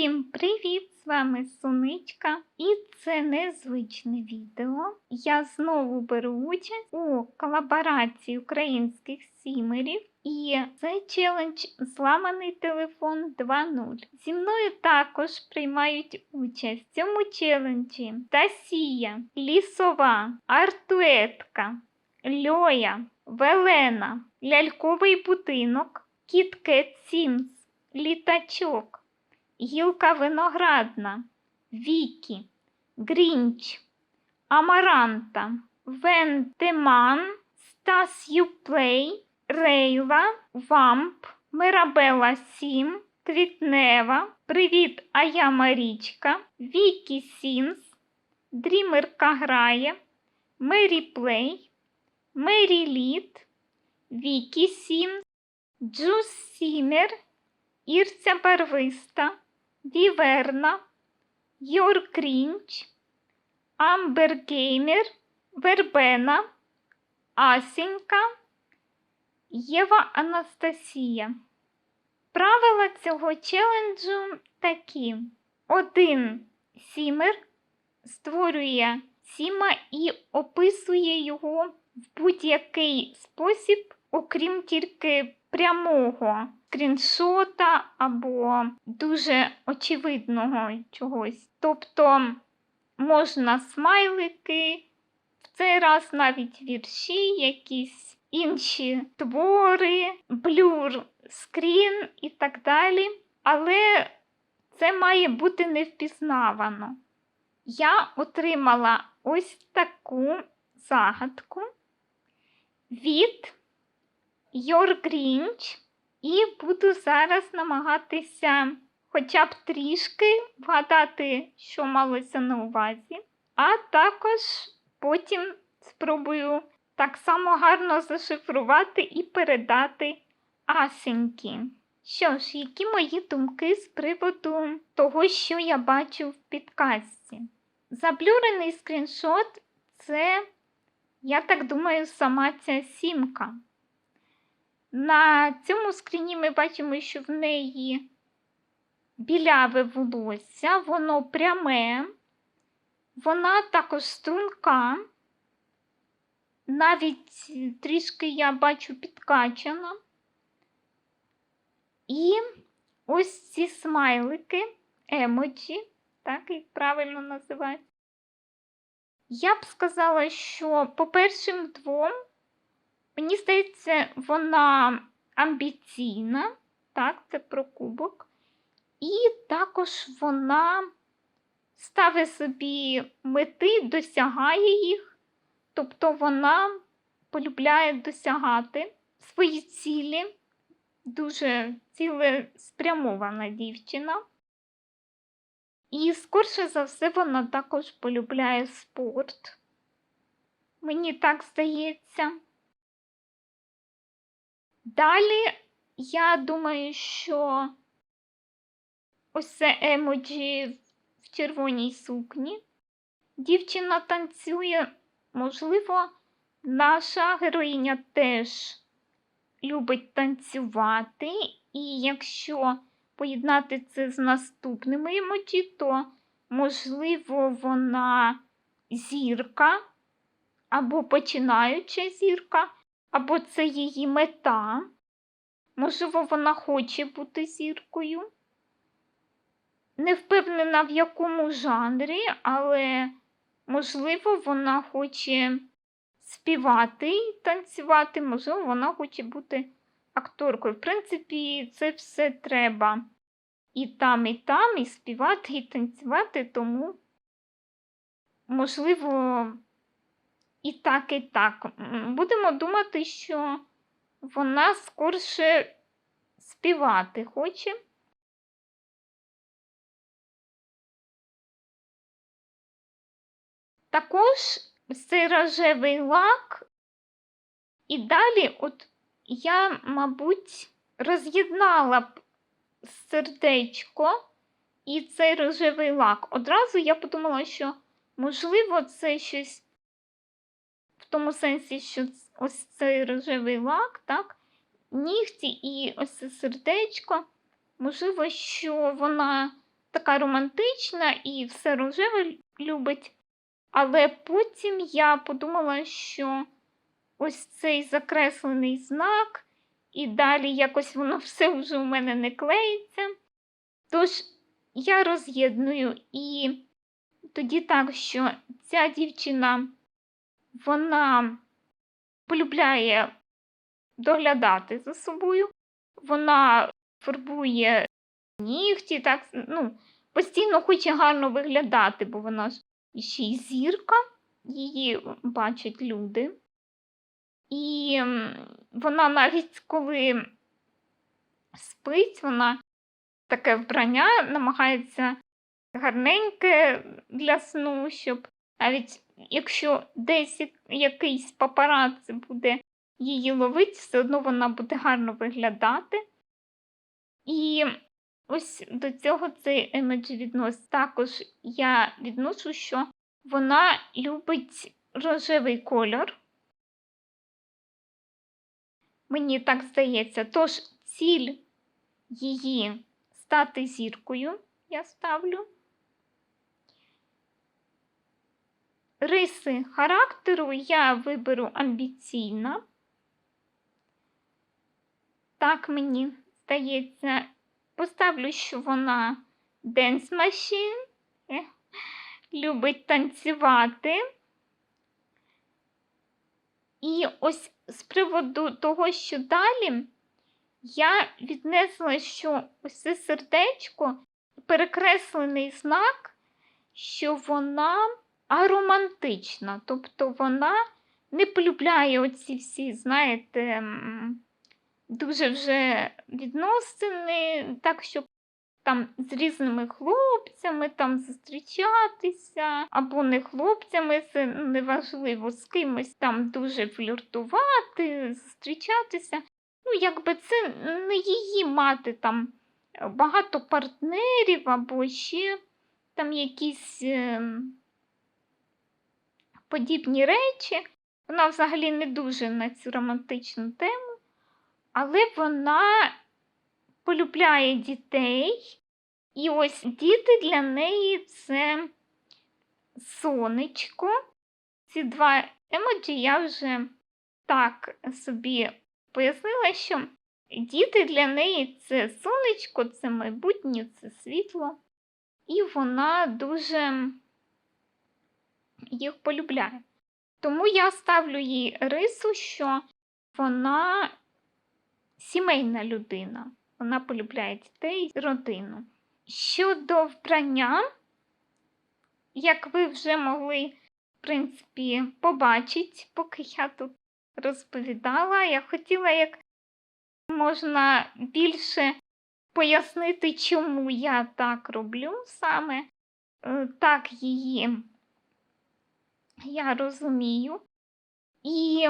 Усім привіт! З вами Соничка, і це незвичне відео. Я знову беру участь у колаборації українських сімерів. І це челендж Зламаний телефон 2.0. Зі мною також приймають участь в цьому челенджі Тасія, Лісова, Артуетка, Льоя, Велена, Ляльковий будинок, Кіткет Сімс, Літачок. Гілка виноградна, Вікі, Грінч, Амаранта, Вентеман, Стас Юплей, Рейла, Вамп, Мирабела Сім, Квітнева, Привіт, а я Марічка, Вікі Сінс, Дрімерка грає, Мері Плей, Мері Літ, Вікі Сімс, Джус Сімер, Ірця Барвиста, Віверна, Йор Крінч, Амбер Геймер, Вербена, Асінька, Єва Анастасія. Правила цього челенджу такі: один сімер створює сіма і описує його в будь-який спосіб, окрім тільки прямого скріншота або дуже очевидного чогось. Тобто можна смайлики, в цей раз навіть вірші, якісь інші твори, блюр, скрін і так далі. Але це має бути невпізнавано. Я отримала ось таку загадку від Your Grinch і буду зараз намагатися хоча б трішки вгадати, що малося на увазі, а також потім спробую так само гарно зашифрувати і передати асеньки. Що ж, які мої думки з приводу того, що я бачу в підказці? Заблюрений скріншот це, я так думаю, сама ця сімка. На цьому скріні ми бачимо, що в неї біляве волосся, воно пряме, вона також струнка, навіть трішки я бачу підкачана. І ось ці смайлики, емоджі, так їх правильно називають. Я б сказала, що по першим двом Мені здається, вона амбіційна, так, це про кубок. І також вона ставить собі мети, досягає їх, тобто вона полюбляє досягати свої цілі, дуже цілеспрямована дівчина. І, скорше за все, вона також полюбляє спорт. Мені так здається. Далі, я думаю, що ось це емоджі в червоній сукні. Дівчина танцює, можливо, наша героїня теж любить танцювати, і якщо поєднати це з наступними емоджі, то, можливо, вона зірка або починаюча зірка або це її мета. Можливо, вона хоче бути зіркою. Не впевнена, в якому жанрі, але, можливо, вона хоче співати і танцювати, можливо, вона хоче бути акторкою. В принципі, це все треба і там, і там, і співати, і танцювати, тому, можливо, і так, і так. Будемо думати, що вона скорше співати хоче. Також цей рожевий лак, і далі, от я, мабуть, роз'єднала б сердечко і цей рожевий лак. Одразу я подумала, що, можливо, це щось тому сенсі, що ось цей рожевий лак, так, нігті і ось це сердечко. Можливо, що вона така романтична і все рожеве любить. Але потім я подумала, що ось цей закреслений знак, і далі якось воно все вже у мене не клеїться. Тож я роз'єдную і тоді так, що ця дівчина вона полюбляє доглядати за собою, вона фарбує нігті, так, ну, постійно хоче гарно виглядати, бо вона ж ще й зірка, її бачать люди. І вона навіть коли спить, вона таке вбрання намагається гарненьке для сну, щоб навіть якщо десь як- якийсь папараці буде її ловити, все одно вона буде гарно виглядати. І ось до цього цей емедж відносить. Також я відношу, що вона любить рожевий кольор. Мені так здається. Тож ціль її стати зіркою я ставлю. Риси характеру я виберу амбіційна. Так мені здається, поставлю, що вона dance machine, любить танцювати. І ось з приводу того, що далі, я віднесла, що ось це сердечко, перекреслений знак, що вона аромантична, тобто вона не полюбляє оці всі, знаєте, дуже вже відносини, так, щоб там з різними хлопцями там зустрічатися, або не хлопцями, це неважливо, з кимось там дуже фліртувати, зустрічатися. Ну, якби це не її мати там багато партнерів, або ще там якісь ем, подібні речі. Вона взагалі не дуже на цю романтичну тему, але вона полюбляє дітей. І ось діти для неї це сонечко. Ці два емоджі я вже так собі пояснила, що діти для неї це сонечко, це майбутнє, це світло. І вона дуже їх полюбляє. Тому я ставлю їй рису, що вона сімейна людина. Вона полюбляє дітей і родину. Щодо вбрання, як ви вже могли, в принципі, побачити, поки я тут розповідала, я хотіла як можна більше пояснити, чому я так роблю саме. Е, Так її я розумію. І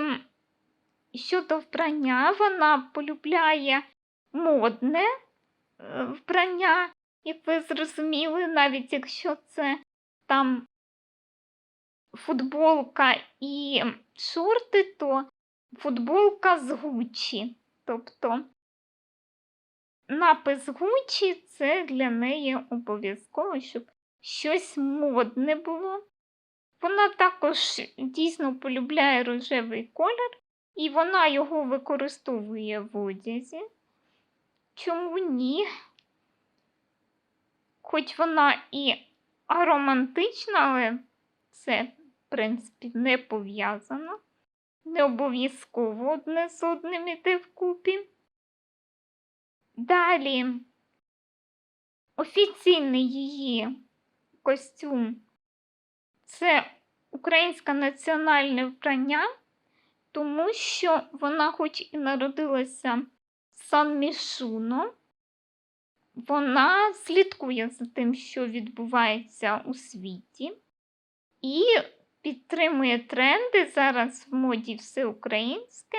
щодо вбрання, вона полюбляє модне е, вбрання, як ви зрозуміли, навіть якщо це там футболка і шорти, то футболка з Гуччі. Тобто напис Гуччі це для неї обов'язково, щоб щось модне було. Вона також дійсно полюбляє рожевий колір, і вона його використовує в одязі. Чому ні? Хоч вона і аромантична, але це, в принципі, не пов'язано. Не обов'язково одне з одним іде вкупі. Далі офіційний її костюм це українське національне вбрання, тому що вона, хоч і народилася в Сан-Мішуно, вона слідкує за тим, що відбувається у світі, і підтримує тренди зараз в моді всеукраїнське,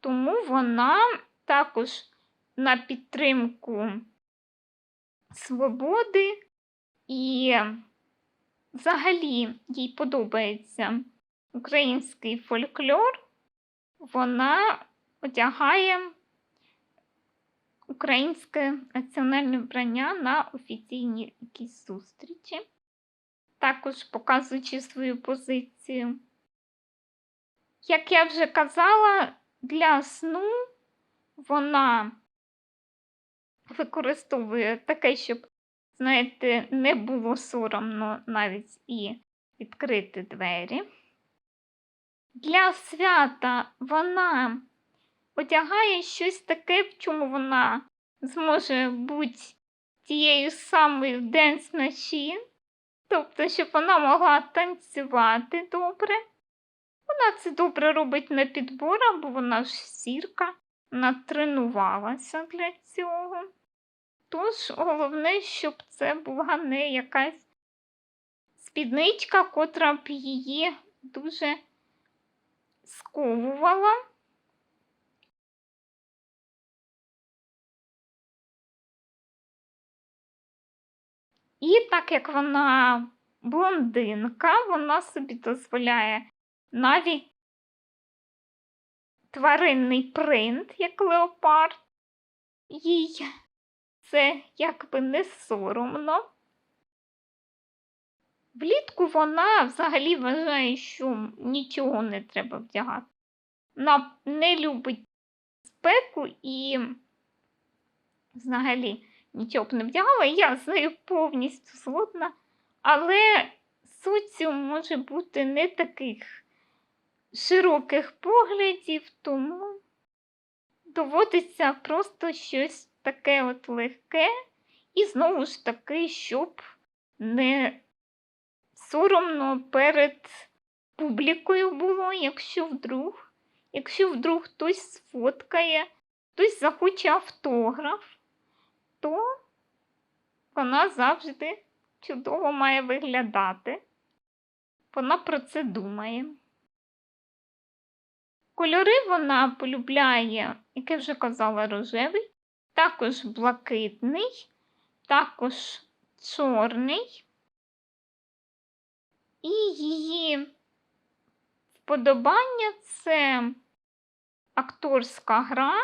тому вона також на підтримку свободи і взагалі їй подобається український фольклор, вона одягає українське національне вбрання на офіційній якійсь зустрічі, також показуючи свою позицію. Як я вже казала, для сну вона використовує таке, щоб, знаєте, не було соромно навіть і відкрити двері. Для свята вона одягає щось таке, в чому вона зможе бути тією самою Dance Machine, тобто, щоб вона могла танцювати добре. Вона це добре робить на підборах, бо вона ж сірка, вона тренувалася для цього. Тож головне, щоб це була не якась спідничка, котра б її дуже сковувала. І так як вона блондинка, вона собі дозволяє навіть тваринний принт, як леопард. Їй це якби не соромно. Влітку вона взагалі вважає, що нічого не треба вдягати. Вона не любить спеку і взагалі нічого б не вдягала. Я з нею повністю згодна, але суцю може бути не таких широких поглядів, тому доводиться просто щось таке от легке, і знову ж таки, щоб не соромно перед публікою було, якщо вдруг, якщо вдруг хтось сфоткає, хтось захоче автограф, то вона завжди чудово має виглядати. Вона про це думає. Кольори вона полюбляє, як я вже казала, рожевий, також блакитний, також чорний. І її вподобання це акторська гра,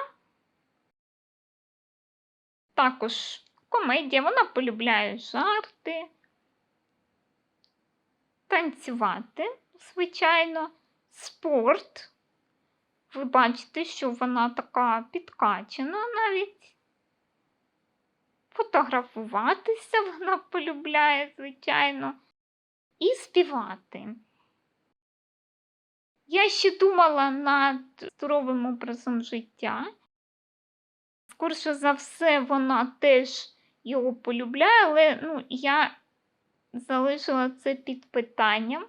також комедія, вона полюбляє жарти, танцювати, звичайно, спорт. Ви бачите, що вона така підкачена навіть. Фотографуватися вона полюбляє, звичайно, і співати. Я ще думала над здоровим образом життя. Скорше за все, вона теж його полюбляє, але ну, я залишила це під питанням.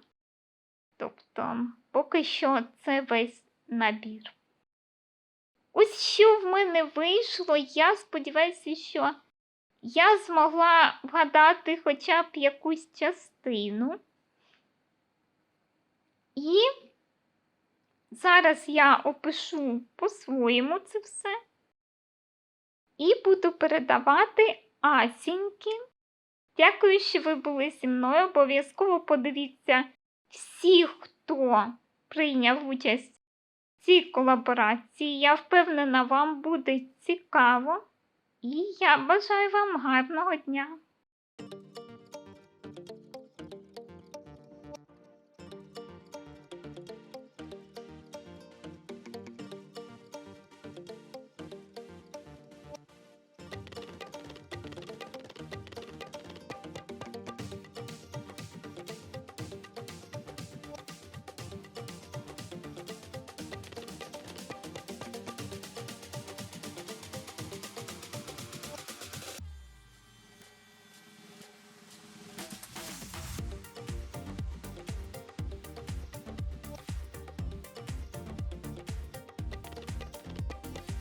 Тобто, поки що це весь набір. Ось що в мене вийшло, я сподіваюся, що я змогла вгадати хоча б якусь частину. І зараз я опишу по-своєму це все. І буду передавати Асіньки. Дякую, що ви були зі мною. Обов'язково подивіться всі, хто прийняв участь в цій колаборації. Я впевнена, вам буде цікаво. І я бажаю вам гарного дня!